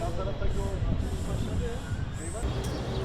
yan taraftaki o başladı. Şey var.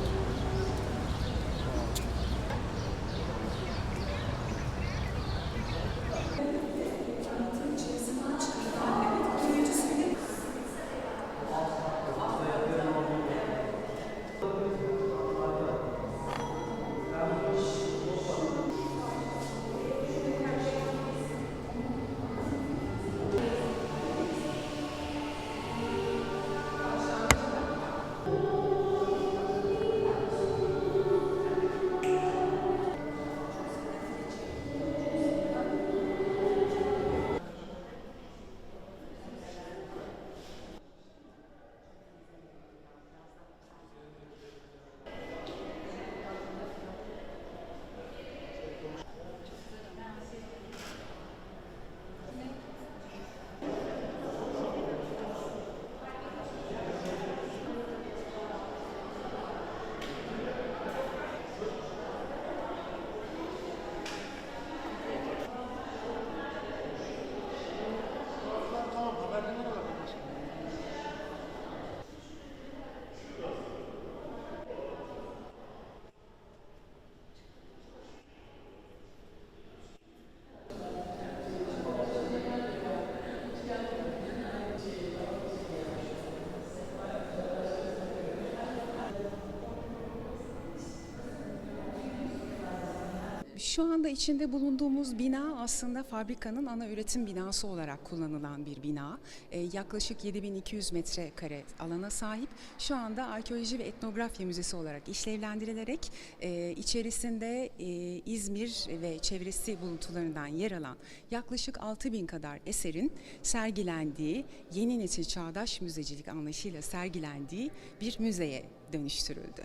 Şu anda içinde bulunduğumuz bina aslında fabrikanın ana üretim binası olarak kullanılan bir bina. Ee, yaklaşık 7200 metrekare alana sahip. Şu anda arkeoloji ve etnografya müzesi olarak işlevlendirilerek e, içerisinde e, İzmir ve çevresi buluntularından yer alan yaklaşık 6000 kadar eserin sergilendiği, yeni nesil çağdaş müzecilik anlayışıyla sergilendiği bir müzeye dönüştürüldü.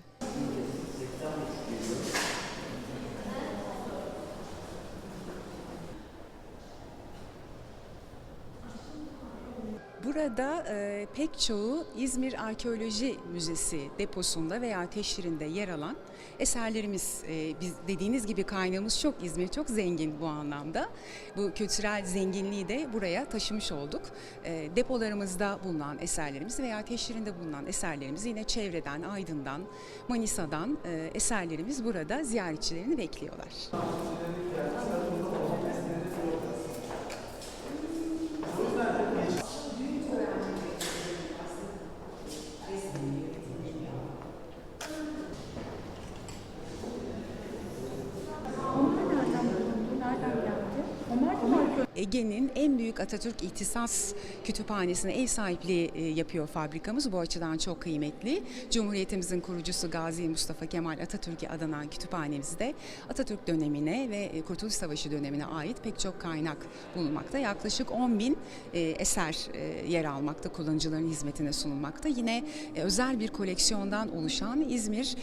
Burada e, pek çoğu İzmir Arkeoloji Müzesi deposunda veya teşhirinde yer alan eserlerimiz. E, biz dediğiniz gibi kaynağımız çok İzmir çok zengin bu anlamda. Bu kültürel zenginliği de buraya taşımış olduk. E, depolarımızda bulunan eserlerimiz veya teşhirinde bulunan eserlerimiz yine çevreden, Aydın'dan, Manisa'dan e, eserlerimiz burada ziyaretçilerini bekliyorlar. Ege'nin en büyük Atatürk İhtisas Kütüphanesi'ne ev sahipliği e, yapıyor fabrikamız. Bu açıdan çok kıymetli. Cumhuriyetimizin kurucusu Gazi Mustafa Kemal Atatürk'e adanan kütüphanemizde Atatürk dönemine ve e, Kurtuluş Savaşı dönemine ait pek çok kaynak bulunmakta. Yaklaşık 10 bin e, eser yer almakta, kullanıcıların hizmetine sunulmakta. Yine özel bir koleksiyondan oluşan İzmir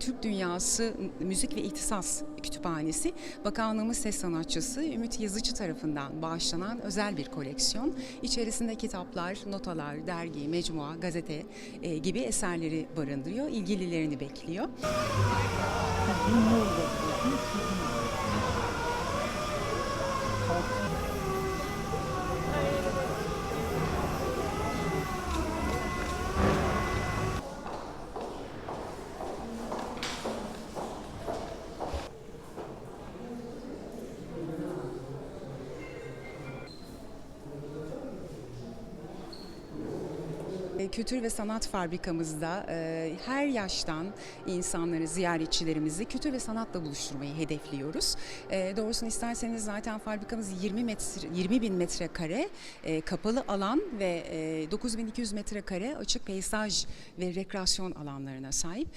Türk Dünyası Müzik ve İhtisas Kütüphanesi Bakanlığımız Ses Sanatçısı Ümit Yazıcı tarafından bağışlanan özel bir koleksiyon. İçerisinde kitaplar, notalar, dergi, mecmua, gazete e, gibi eserleri barındırıyor. İlgililerini bekliyor. Kültür ve sanat fabrikamızda e, her yaştan insanları, ziyaretçilerimizi kültür ve sanatla buluşturmayı hedefliyoruz. E, doğrusunu isterseniz zaten fabrikamız 20 metre, 20 bin metrekare e, kapalı alan ve e, 9200 metrekare açık peyzaj ve rekreasyon alanlarına sahip.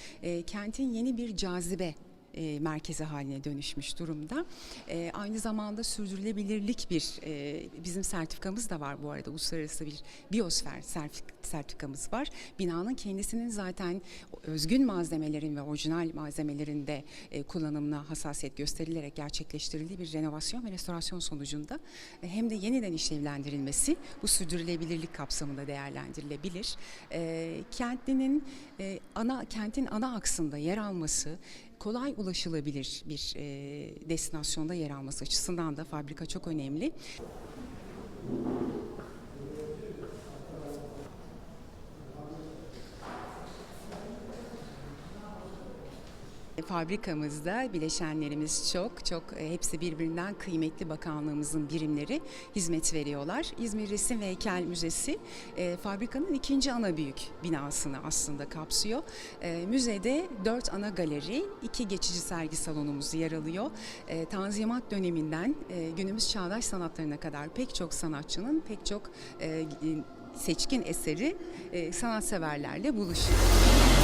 Kentin yeni bir cazibe e, merkezi haline dönüşmüş durumda. E, aynı zamanda sürdürülebilirlik bir e, bizim sertifikamız da var bu arada uluslararası bir biyosfer sertif- sertifikamız var. Binanın kendisinin zaten özgün malzemelerin ve orijinal malzemelerin de e, kullanımına hassasiyet gösterilerek gerçekleştirildiği bir renovasyon ve restorasyon sonucunda e, hem de yeniden işlevlendirilmesi bu sürdürülebilirlik kapsamında değerlendirilebilir. E, kentlinin e, ana kentin ana aksında yer alması kolay ulaşılabilir bir e, destinasyonda yer alması açısından da fabrika çok önemli. Fabrikamızda bileşenlerimiz çok çok e, hepsi birbirinden kıymetli bakanlığımızın birimleri hizmet veriyorlar. İzmir Resim ve Heykel Müzesi e, fabrikanın ikinci ana büyük binasını aslında kapsıyor. E, müzede dört ana galeri, iki geçici sergi salonumuz yer alıyor. Tanzimat döneminden günümüz çağdaş sanatlarına kadar pek çok sanatçının pek çok seçkin eseri sanatseverlerle buluşuyor.